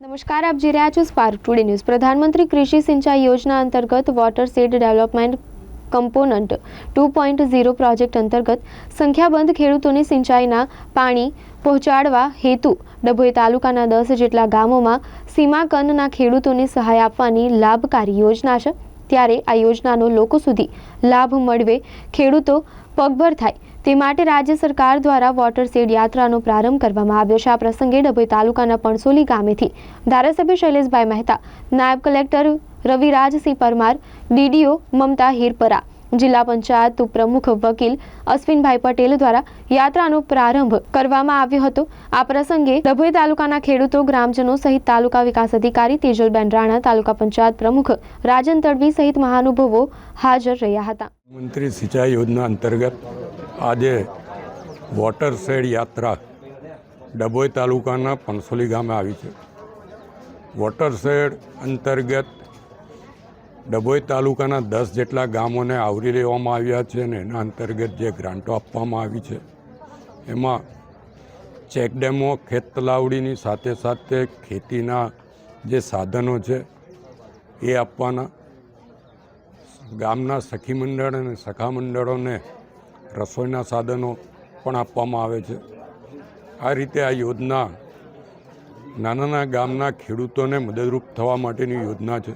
નમસ્કાર, આપ જે રહ્યા છો સ્પાર્ક ટુડે ન્યૂઝ પ્રધાનમંત્રી કૃષિ સિંચાઈ યોજના અંતર્ગત watershed development component two point zero project અંતર્ગત સંખ્યાબંધ ખેડૂતોને સિંચાઈના પાણી પહોંચાડવા હેતુ ડભોઈ તાલુકાના દસ જેટલા ગામોમાં સીમાકંદના ખેડૂતોને સહાય આપવાની લાભકારી યોજના છે. ત્યારે આ યોજનાનો લોકો સુધી લાભ મળવે ખેડૂતો પગભર થાય. તે માટે રાજ્ય સરકાર દ્વારા વોટર સીડ યાત્રાનો પ્રારંભ કરવામાં આવ્યો છે. આ પ્રસંગે ડભોઈ તાલુકાના પણસોલી ગામેથી ધારાસભ્ય શૈલેષભાઈ મહેતા, નાયબ કલેક્ટર રવિરાજસિંહ પરમાર, ડીડીઓ મમતા હિરપરા જિલ્લા પંચાયત ઉપપ્રમુખ વકીલ અશ્વિનભાઈ પટેલ દ્વારા યાત્રાનો પ્રારંભ કરવામાં આવ્યો હતો. આ પ્રસંગે ડભોઈ તાલુકાના ખેડૂતો, ગ્રામજનો સહિત તાલુકા વિકાસ અધિકારી તેજલબેન રાણા, તાલુકા પંચાયત પ્રમુખ રાજન તડવી સહિત મહાનુભાવો હાજર રહ્યા હતા. મંત્રી સિંચાઈ યોજના અંતર્ગત આજે વોટર શેડ યાત્રા ડભોઈ તાલુકાના પણસોલી ગામે આવી છે. વોટર શેડ અંતર્ગત ડભોઈ તાલુકાના દસ જેટલા ગામોને આવરી લેવામાં આવ્યા છે અને એના અંતર્ગત જે ગ્રાન્ટો આપવામાં આવી છે, એમાં ચેકડેમો ખેત તલાવડીની સાથે સાથે ખેતીના જે સાધનો છે, એ આપવાના. ગામના સખી મંડળ અને સખા મંડળોને રસોઈના સાધનો પણ આપવામાં આવે છે. આ રીતે આ યોજના નાના ગામના ખેડૂતોને મદદરૂપ થવા માટેની યોજના છે.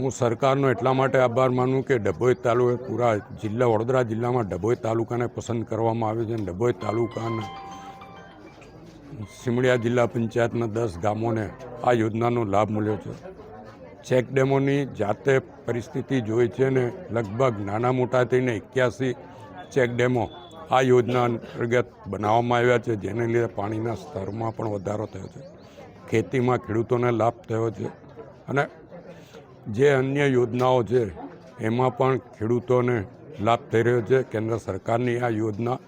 હું સરકારનો એટલા માટે આભાર માનું કે ડભોઈ તાલુકે પૂરા જિલ્લા, વડોદરા જિલ્લામાં ડભોઈ તાલુકાને પસંદ કરવામાં આવે છે અને ડભોઈ તાલુકાના સિમડિયા જિલ્લા પંચાયતના દસ ગામોને આ યોજનાનો લાભ મળ્યો છે. ચેક ડેમોની જાતે પરિસ્થિતિ જોઈ છે ને લગભગ નાના મોટા થઈને એક્યાસી ચેક ડેમો આ યોજના અંતર્ગત બનાવવામાં આવ્યા છે, જેને લીધે પાણીના સ્તરમાં પણ વધારો થયો છે. ખેતીમાં ખેડૂતોને લાભ થયો છે અને જે અન્ય યોજનાઓ છે, એમાં પણ ખેડૂતોને લાભ થઈ રહ્યો છે, કેન્દ્ર સરકારની આ યોજના.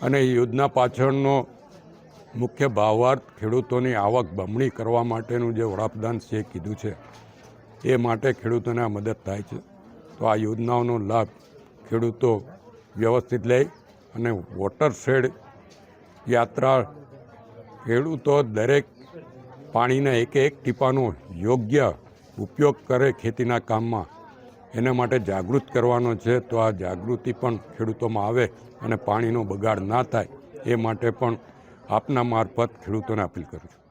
અને યોજના પાછળનો મુખ્ય ભાવાર્થ ખેડૂતોની આવક બમણી કરવા માટેનું જે વડાપ્રધાન છે કીધું છે, એ માટે ખેડૂતોને આ મદદ થાય છે. તો આ યોજનાઓનો લાભ ખેડૂતો વ્યવસ્થિત લે અને વોટર શેડ યાત્રા ખેડૂતો દરેક પાણીના એક એક ટીપાનો યોગ્ય ઉપયોગ કરે ખેતીના કામમાં. એના માટે જાગૃત કરવાનો છે, તો આ જાગૃતિ પણ ખેડૂતોમાં આવે અને પાણીનો બગાડ ના થાય, એ માટે પણ આપના મારફત ખેડૂતોને અપીલ કરું છું.